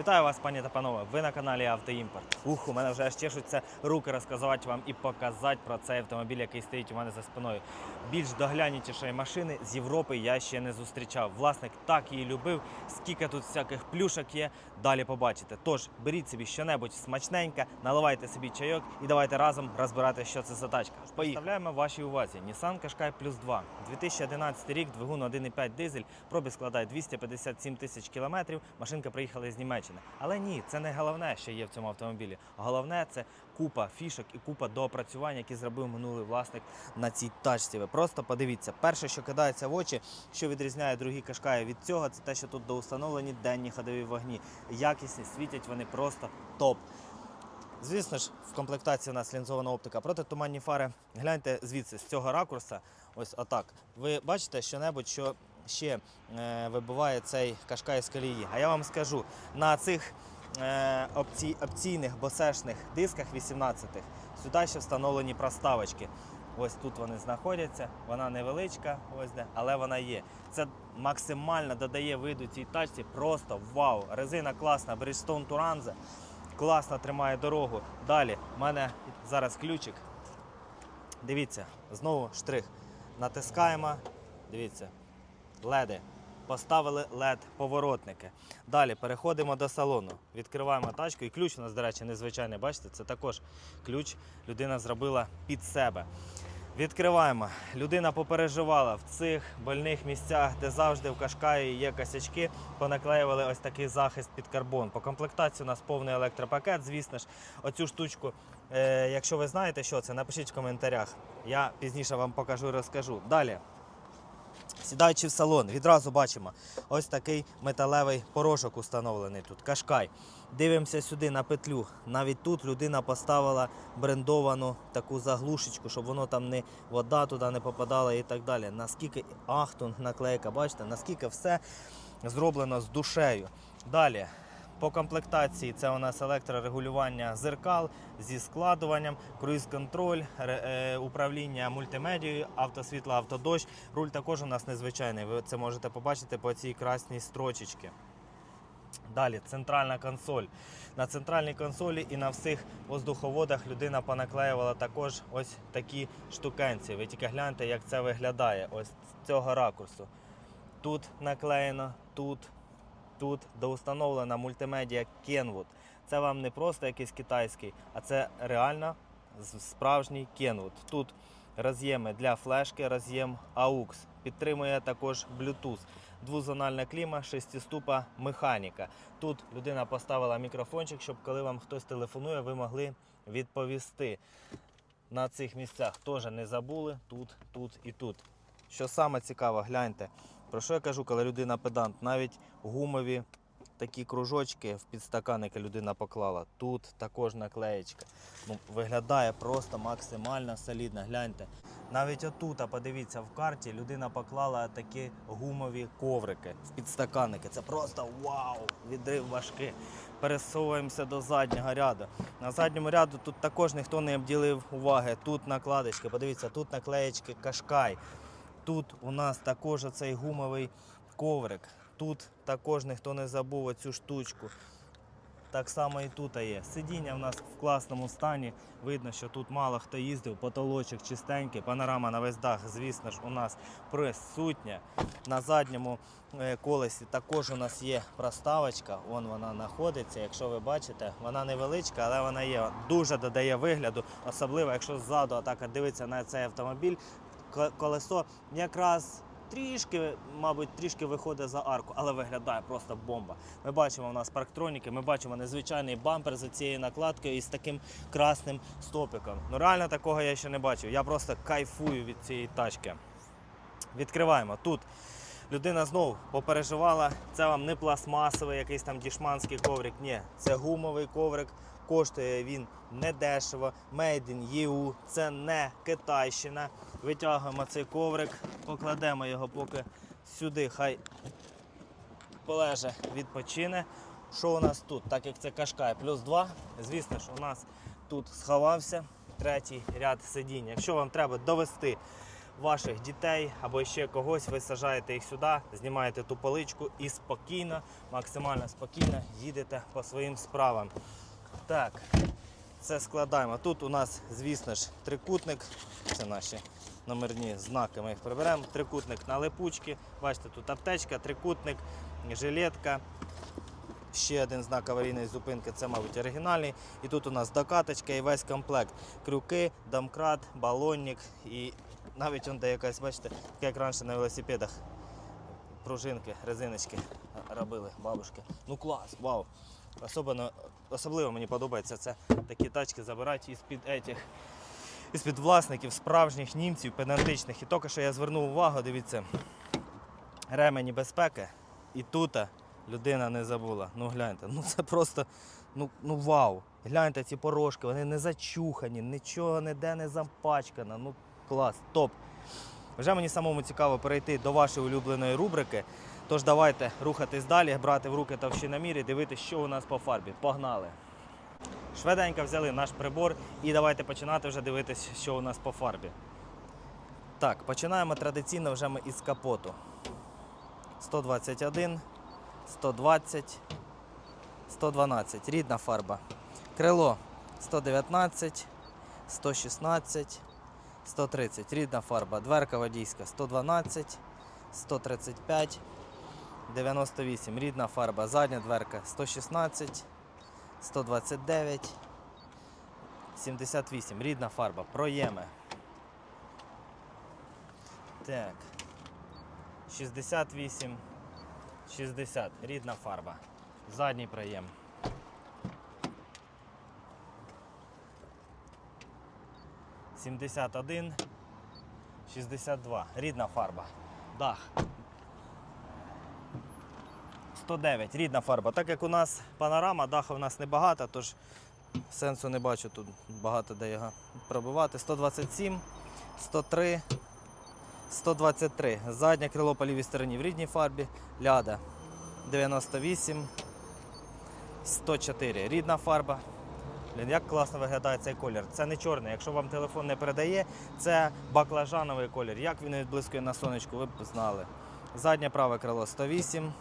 Вітаю вас, пані та панове. Ви на каналі Автоімпорт. Ух, у мене вже аж чешуться руки розказати вам і показати про цей автомобіль, який стоїть у мене за спиною. Більш доглянутішої машини з Європи я ще не зустрічав. Власник так її любив. Скільки тут всяких плюшок є, далі побачите. Тож беріть собі щонебудь смачненьке, наливайте собі чайок і давайте разом розбирати, що це за тачка. Представляємо вашій увазі Nissan Qashqai Plus 2. 2011 рік, двигун 1,5 дизель, пробіг складає 257 тисяч кілометрів. Машинка приїхала з Німеччини. Але ні, це не головне, що є в цьому автомобілі. Головне це купа фішок і купа доопрацювань, які зробив минулий власник на цій тачці. Ви просто подивіться. Перше, що кидається в очі, що відрізняє другі кашкаї від цього, це те, що тут доустановлені денні ходові вогні. Якісні, світять вони просто топ. Звісно ж, в комплектації у нас лінзована оптика протитуманні фари. Гляньте звідси, з цього ракурса, ось отак. Ви бачите що-небудь, що ще е, вибиває цей кашкай з колії. А я вам скажу, на цих е, опці, опційних босешних дисках 18-х сюди ще встановлені проставочки. Ось тут вони знаходяться, вона невеличка, ось де, але вона є. Це максимально додає виду цій тачці. Просто вау! Резина класна, Bridgestone Turanza класно тримає дорогу. Далі, в мене зараз ключик. Дивіться, знову штрих. Натискаємо. Дивіться, леди. Поставили led поворотники. Далі переходимо до салону. Відкриваємо тачку. І ключ у нас, до речі, незвичайний. Бачите, це також ключ людина зробила під себе. Відкриваємо. Людина попереживала в цих больних місцях, де завжди в кашкаї є косячки, понаклеювали ось такий захист під карбон. По комплектації у нас повний електропакет. Звісно ж, оцю штучку, е, якщо ви знаєте, що це, напишіть в коментарях. Я пізніше вам покажу і розкажу. Далі. Сідаючи в салон, відразу бачимо ось такий металевий порошок установлений тут. Кашкай. Дивимося сюди на петлю. Навіть тут людина поставила брендовану таку заглушечку, щоб воно там не вода туди не попадала і так далі. Наскільки ахтунг наклейка, бачите, наскільки все зроблено з душею. Далі. По комплектації це у нас електрорегулювання зеркал зі складуванням, круїз-контроль, е, управління мультимедією, автосвітло, автодощ. Руль також у нас незвичайний. Ви це можете побачити по цій красній строчечці. Далі центральна консоль. На центральній консолі і на всіх воздуховодах людина понаклеювала також ось такі штукенці. Ви тільки гляньте, як це виглядає ось з цього ракурсу. Тут наклеєно, тут, тут доустановлена мультимедіа Kenwood. Це вам не просто якийсь китайський, а це реально справжній Kenwood. Тут роз'єми для флешки, роз'єм AUX. Підтримує також Bluetooth. Двозональна кліма, шестиступа механіка. Тут людина поставила мікрофончик, щоб коли вам хтось телефонує, ви могли відповісти. На цих місцях теж не забули тут, тут і тут. Що саме цікаво, гляньте. Про що я кажу, коли людина педант? Навіть гумові такі кружочки в підстаканники людина поклала. Тут також наклеєчка. Ну, виглядає просто максимально солідно. Гляньте. Навіть отут, а подивіться, в карті людина поклала такі гумові коврики в підстаканники. Це просто вау! Відрив важкий. Пересовуємося до заднього ряду. На задньому ряду тут також ніхто не обділив уваги. Тут накладочки, подивіться, тут наклеєчки Кашкай. Тут у нас також цей гумовий коврик. Тут також ніхто не забув оцю штучку. Так само і тут є. Сидіння в нас в класному стані. Видно, що тут мало хто їздив, потолочок чистенький, панорама на весь дах, звісно ж, у нас присутня. На задньому е, колесі також у нас є проставочка. Вон вона знаходиться. Якщо ви бачите, вона невеличка, але вона є. Дуже додає вигляду, особливо якщо ззаду атака дивиться на цей автомобіль. Ко- Колесо якраз трішки, мабуть, трішки виходить за арку, але виглядає просто бомба. Ми бачимо у нас парктроніки, ми бачимо незвичайний бампер за цією накладкою і з таким красним стопиком. Ну реально такого я ще не бачив. Я просто кайфую від цієї тачки. Відкриваємо тут. Людина знову попереживала, це вам не пластмасовий якийсь там дішманський коврик. Ні, це гумовий коврик. Коштує він не дешево. Made in EU, це не Китайщина. Витягуємо цей коврик, покладемо його поки сюди, хай полеже, відпочине. Що у нас тут? Так як це Кашкай плюс 2, звісно ж, у нас тут сховався третій ряд сидінь. Якщо вам треба довести ваших дітей або ще когось, ви сажаєте їх сюди, знімаєте ту поличку і спокійно, максимально спокійно їдете по своїм справам. Так, це складаємо. Тут у нас, звісно ж, трикутник. Це наші номерні знаки. Ми їх приберемо. Трикутник на липучки. Бачите, тут аптечка, трикутник, жилетка. Ще один знак аварійної зупинки, це, мабуть, оригінальний. І тут у нас докаточка і весь комплект. Крюки, домкрат, балонник і навіть он де якась, бачите, як раніше на велосипедах. Пружинки, резиночки робили бабушки. Ну клас, вау. Особливо, особливо мені подобається це такі тачки забирати із-під етіх, із-під власників справжніх німців, педантичних. І тільки що я звернув увагу, дивіться, ремені безпеки. І тут людина не забула. Ну гляньте, ну це просто ну, ну вау. Гляньте ці порожки, вони не зачухані, нічого ніде не запачкано. Ну клас, топ. Вже мені самому цікаво перейти до вашої улюбленої рубрики. Тож давайте рухатись далі, брати в руки товщиномір і дивитися, що у нас по фарбі. Погнали! Швиденько взяли наш прибор і давайте починати вже дивитися, що у нас по фарбі. Так, починаємо традиційно вже ми із капоту. 121, 120, 112. Рідна фарба. Крило 119, 116, 130. Рідна фарба. Дверка водійська 112, 135, 98. Рідна фарба. Задня дверка 116, 129, 78. Рідна фарба. Проєми. Так. 68, 60. Рідна фарба. Задній проєм. Сімдесят один, шістдесят два. Рідна фарба. Дах. 109. Рідна фарба. Так як у нас панорама, даху у нас небагато, тож сенсу не бачу тут багато де його пробивати. 127, 103, 123. Заднє крило по лівій стороні в рідній фарбі. Ляда 98, 104. Рідна фарба. Блін, як класно виглядає цей колір. Це не чорний. Якщо вам телефон не передає, це баклажановий колір. Як він відблискує на сонечку, ви б знали. Заднє праве крило 108,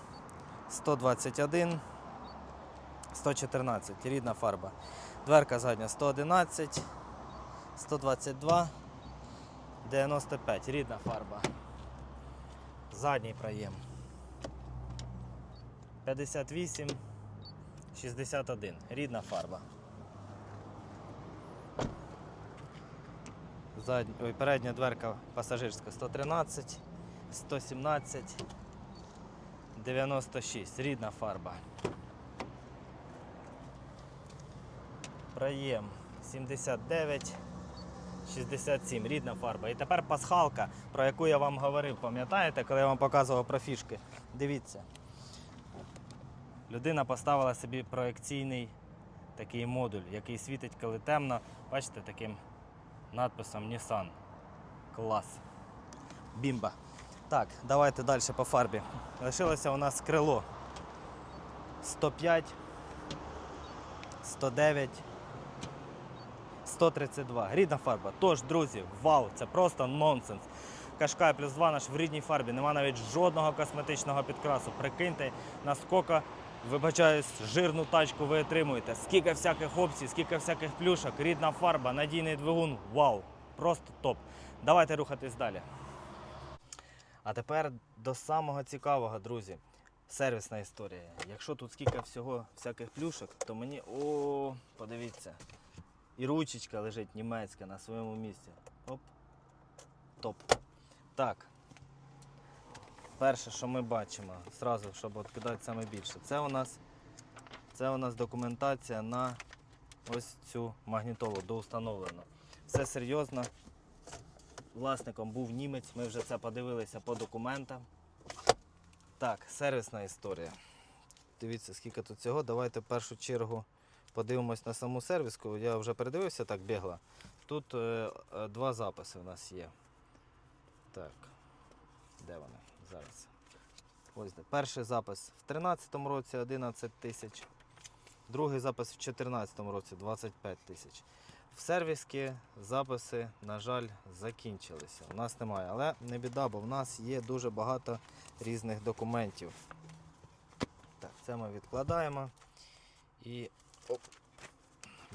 121, 114. Рідна фарба. Дверка задня 111, 122, 95. Рідна фарба. Задній проєм. 58, 61. Рідна фарба. Задня, ой, передня дверка пасажирська 113, 117, 96. Рідна фарба. Проєм 79, 67. Рідна фарба. І тепер пасхалка, про яку я вам говорив, пам'ятаєте, коли я вам показував про фішки. Дивіться. Людина поставила собі проекційний такий модуль, який світить, коли темно. Бачите, таким надписом Nissan. Клас. Бімба. Так, давайте далі по фарбі. Лишилося у нас крило 105, 109, 132. Рідна фарба. Тож, друзі, вау, це просто нонсенс. Кашкай плюс 2 наш в рідній фарбі. Нема навіть жодного косметичного підкрасу. Прикиньте, наскільки, вибачаюсь, жирну тачку ви отримуєте. Скільки всяких опцій, скільки всяких плюшок, рідна фарба, надійний двигун. Вау! Просто топ. Давайте рухатись далі. А тепер до самого цікавого, друзі. Сервісна історія. Якщо тут скільки всього всяких плюшок, то мені. О, подивіться. І ручечка лежить німецька на своєму місці. Оп. Топ. Так. Перше, що ми бачимо, зразу, щоб от кидати саме більше, це у нас, це у нас документація на ось цю магнітолу доустановлено. Все серйозно. Власником був німець, ми вже це подивилися по документам. Так, сервісна історія. Дивіться, скільки тут цього. Давайте в першу чергу подивимось на саму сервіску. Я вже передивився так бігло. Тут е, е, два записи у нас є. Так, де вони? Зараз. Ось де. Перший запис в 2013 році 11 тисяч. Другий запис в 2014 році 25 тисяч. В сервіски записи, на жаль, закінчилися. У нас немає. Але не біда, бо в нас є дуже багато різних документів. Так, це ми відкладаємо і оп,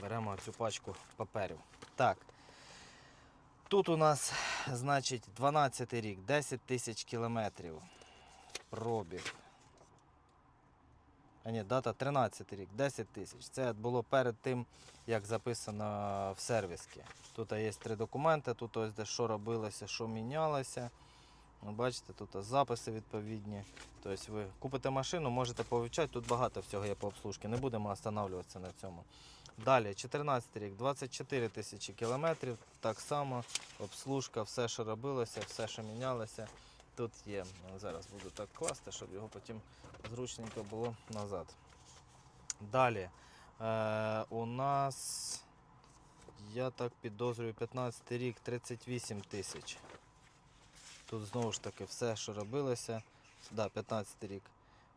беремо цю пачку паперів. Так. Тут у нас, значить, 12 рік, 10 тисяч кілометрів. Пробіг. А ні, дата 13 рік, 10 тисяч. Це було перед тим, як записано в сервісі. Тут є три документи, тут ось де що робилося, що мінялося. Ну, Бачите, тут записи відповідні. Тобто ви купите машину, можете повивчати, тут багато всього є по обслужці, не будемо останавливатися на цьому. Далі, 14 рік, 24 тисячі кілометрів, так само обслужка, все, що робилося, все, що мінялося. Тут є. Зараз буду так класти, щоб його потім зручненько було назад. Далі. Е, у нас, я так підозрюю, 15 рік 38 тисяч. Тут знову ж таки все, що робилося. Да, 15 рік.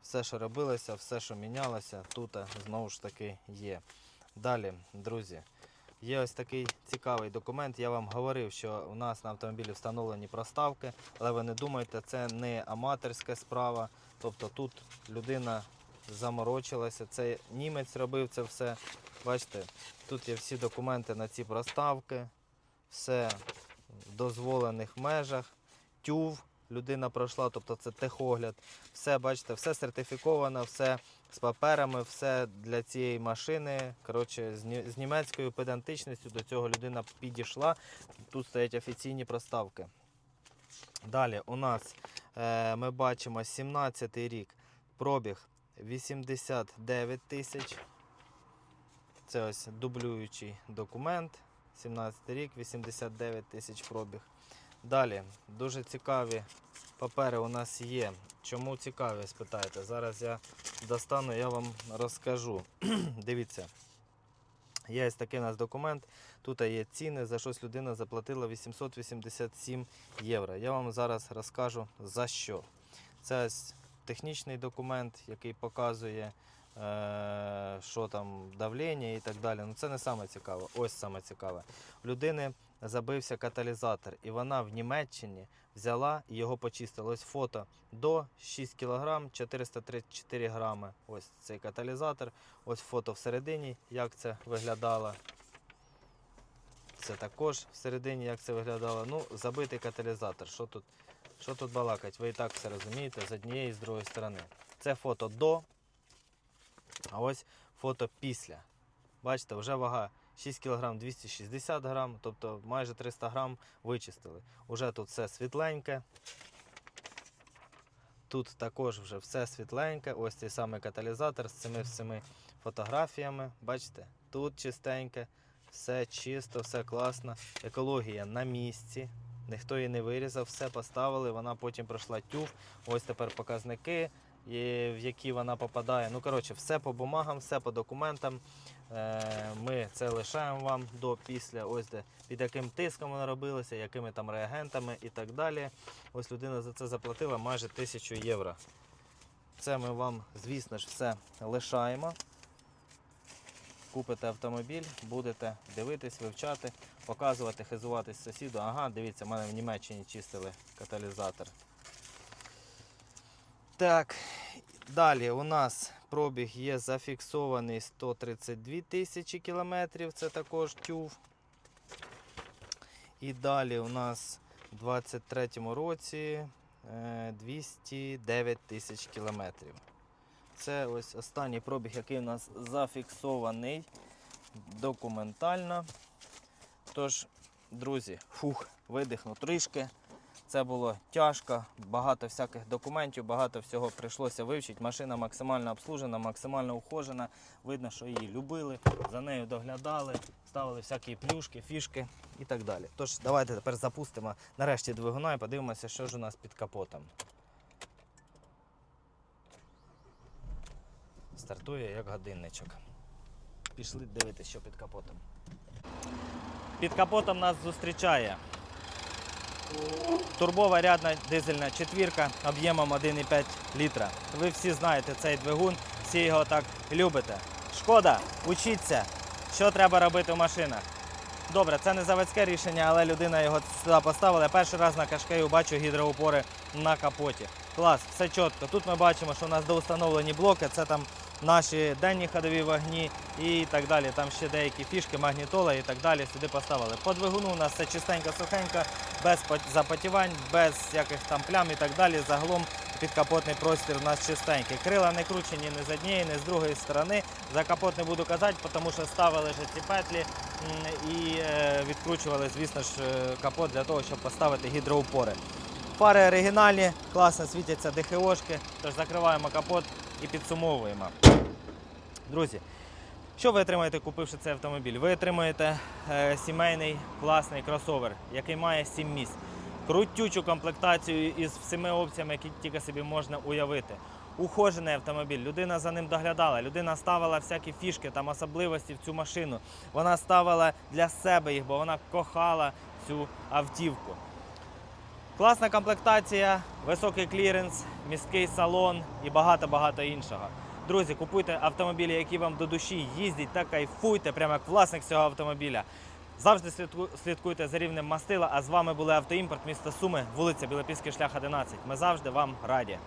Все, що робилося, все, що мінялося, тут е, знову ж таки є. Далі, друзі, є ось такий цікавий документ. Я вам говорив, що у нас на автомобілі встановлені проставки, але ви не думайте, це не аматорська справа. Тобто тут людина заморочилася, це німець робив це все. Бачите, тут є всі документи на ці проставки, все в дозволених межах, тюв людина пройшла, тобто це техогляд. Все, бачите, все сертифіковано, все з паперами, все для цієї машини. Коротше, з німецькою педантичністю до цього людина підійшла. Тут стоять офіційні проставки. Далі у нас е, ми бачимо 17 й рік пробіг 89 тисяч. Це ось дублюючий документ. 17 рік, 89 тисяч пробіг. Далі дуже цікаві папери у нас є. Чому цікаві, спитаєте? Зараз я достану, я вам розкажу. Дивіться. Є ось такий у нас документ. Тут є ціни, за щось людина заплатила 887 євро. Я вам зараз розкажу за що. Це технічний документ, який показує, е, що там давлення і так далі. Ну це не саме цікаве. Ось саме цікаве. У людини забився каталізатор, і вона в Німеччині взяла і його почистила. Ось фото до 6 кг 434 грами. Ось цей каталізатор. Ось фото всередині, як це виглядало. Це також всередині, як це виглядало. Ну, забитий каталізатор. Що тут, що тут балакать? Ви і так все розумієте з однієї і з другої сторони. Це фото до, а ось фото після. Бачите, вже вага 6 кг 260 грам, тобто майже 300 грам вичистили. Уже тут все світленьке. Тут також вже все світленьке. Ось цей самий каталізатор з цими всіми фотографіями. Бачите, тут чистеньке, все чисто, все класно. Екологія на місці. Ніхто її не вирізав, все поставили. Вона потім пройшла тюв. Ось тепер показники, в які вона попадає. Ну, коротше, все по бумагам, все по документам. Е, Ми це лишаємо вам до після, ось де під яким тиском воно робилося, якими там реагентами і так далі. Ось людина за це заплатила майже тисячу євро. Це ми вам, звісно ж, все лишаємо. Купите автомобіль, будете дивитись, вивчати, показувати, хизуватись сусіду. Ага, дивіться, в мене в Німеччині чистили каталізатор. Так, далі у нас пробіг є зафіксований 132 тисячі кілометрів, це також тюв. І далі у нас в 23-му році е, 209 тисяч кілометрів. Це ось останній пробіг, який у нас зафіксований документально. Тож, друзі, фух, видихну трішки. Це було тяжко, багато всяких документів, багато всього прийшлося вивчити. Машина максимально обслужена, максимально ухожена. Видно, що її любили, за нею доглядали, ставили всякі плюшки, фішки і так далі. Тож, давайте тепер запустимо нарешті двигуна і подивимося, що ж у нас під капотом. Стартує як годинничок. Пішли дивитися, що під капотом. Під капотом нас зустрічає турбова рядна дизельна четвірка об'ємом 1,5 літра. Ви всі знаєте цей двигун, всі його так любите. Шкода, учіться, що треба робити в машинах. Добре, це не заводське рішення, але людина його сюди поставила. Я перший раз на кашкею бачу гідроупори на капоті. Клас, все чітко. Тут ми бачимо, що у нас доустановлені блоки, це там наші денні ходові вогні і так далі. Там ще деякі фішки, магнітола і так далі сюди поставили. По двигуну у нас все чистенько, сухенько, без пот- запотівань, без яких там плям і так далі. Загалом підкапотний простір у нас чистенький. Крила не кручені ні з однієї, ні з другої сторони. За капот не буду казати, тому що ставили вже ці петлі і е, відкручували, звісно ж, е, капот для того, щоб поставити гідроупори. Фари оригінальні, класно світяться ДХОшки, тож закриваємо капот і підсумовуємо. Друзі, що ви отримаєте, купивши цей автомобіль? Ви отримаєте е, сімейний класний кросовер, який має 7 місць. Крутючу комплектацію із всіми опціями, які тільки собі можна уявити. Ухожений автомобіль, людина за ним доглядала, людина ставила всякі фішки, там особливості в цю машину. Вона ставила для себе їх, бо вона кохала цю автівку. Класна комплектація, високий кліренс, місткий салон і багато-багато іншого. Друзі, купуйте автомобілі, які вам до душі, їздять та кайфуйте, прямо як власник цього автомобіля. Завжди слідку- слідкуйте за рівнем мастила. А з вами були Автоімпорт, місто Суми, вулиця Білопільський шлях 11. Ми завжди вам раді.